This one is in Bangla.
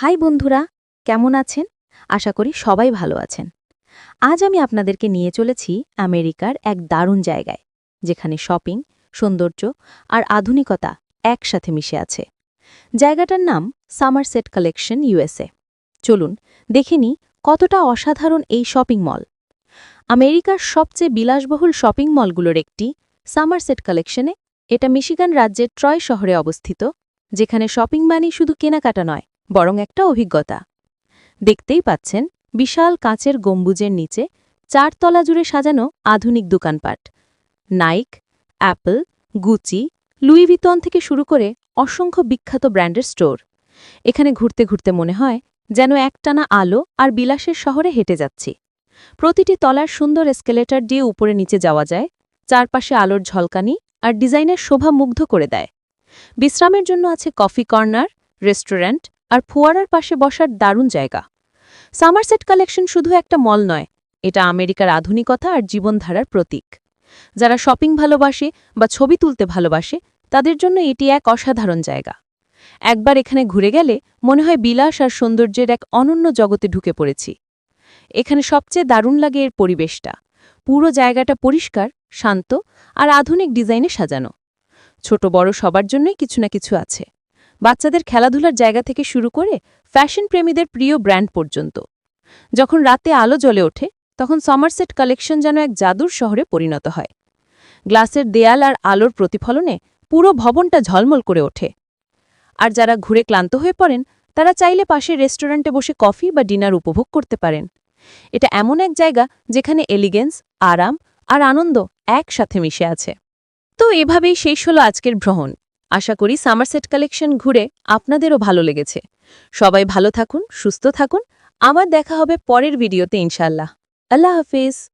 হাই বন্ধুরা, কেমন আছেন? আশা করি সবাই ভালো আছেন। আজ আমি আপনাদেরকে নিয়ে চলেছি আমেরিকার এক দারুণ জায়গায়, যেখানে শপিং, সৌন্দর্য আর আধুনিকতা একসাথে মিশে আছে। জায়গাটার নাম সামারসেট কালেকশন ইউএসএ চলুন, দেখে নিই কতটা অসাধারণ এই শপিং মল। আমেরিকার সবচেয়ে বিলাসবহুল শপিং মলগুলোর একটি সামারসেট কালেকশনে এটা মিশিগান রাজ্যের ট্রয় শহরে অবস্থিত, যেখানে শপিং মানি শুধু কেনাকাটা নয় বরং একটা অভিজ্ঞতা। দেখতেই পাচ্ছেন, বিশাল কাঁচের গম্বুজের নিচে চারতলা জুড়ে সাজানো আধুনিক দোকানপাট। Nike, Apple, Gucci, Louis Vuitton থেকে শুরু করে অসংখ্য বিখ্যাত ব্র্যান্ডের স্টোর। এখানে ঘুরতে ঘুরতে মনে হয় যেন একটানা আলো আর বিলাসের শহরে হেঁটে যাচ্ছি। প্রতিটি তলার সুন্দর এসকেলেটার দিয়ে উপরে নিচে যাওয়া যায়, চারপাশে আলোর ঝলকানি আর ডিজাইনের শোভা মুগ্ধ করে দেয়। বিশ্রামের জন্য আছে কফি কর্নার, রেস্টুরেন্ট আর ফোয়ারার পাশে বসার দারুণ জায়গা। সামারসেট কালেকশন শুধু একটা মল নয়, এটা আমেরিকার আধুনিকতা আর জীবনধারার প্রতীক। যারা শপিং ভালোবাসে বা ছবি তুলতে ভালোবাসে, তাদের জন্য এটি এক অসাধারণ জায়গা। একবার এখানে ঘুরে গেলে মনে হয় বিলাস আর সৌন্দর্যের এক অনন্য জগতে ঢুকে পড়েছি। এখানে সবচেয়ে দারুণ লাগে এর পরিবেশটা। পুরো জায়গাটা পরিষ্কার, শান্ত আর আধুনিক ডিজাইনে সাজানো। ছোট বড় সবার জন্যই কিছু না কিছু আছে। বাচ্চাদের খেলাধুলার জায়গা থেকে শুরু করে ফ্যাশন প্রেমীদের প্রিয় ব্র্যান্ড পর্যন্ত। যখন রাতে আলো জ্বলে ওঠে, তখন সামারসেট কালেকশন যেন এক জাদুর শহরে পরিণত হয়। গ্লাসের দেয়াল আর আলোর প্রতিফলনে পুরো ভবনটা ঝলমল করে ওঠে। আর যারা ঘুরে ক্লান্ত হয়ে পড়েন, তারা চাইলে পাশের রেস্টুরেন্টে বসে কফি বা ডিনার উপভোগ করতে পারেন। এটা এমন এক জায়গা যেখানে এলিগেন্স আরাম আর আনন্দ একসাথে মিশে আছে। তো এভাবেই শেষ হলো আজকের ভ্রমণ। আশা করি সামারসেট কালেকশন ঘুরে আপনাদেরও ভালো লেগেছে। সবাই ভালো থাকুন, সুস্থ থাকুন। আবার দেখা হবে পরের ভিডিওতে ইনশাল্লাহ আল্লাহ হাফিজ।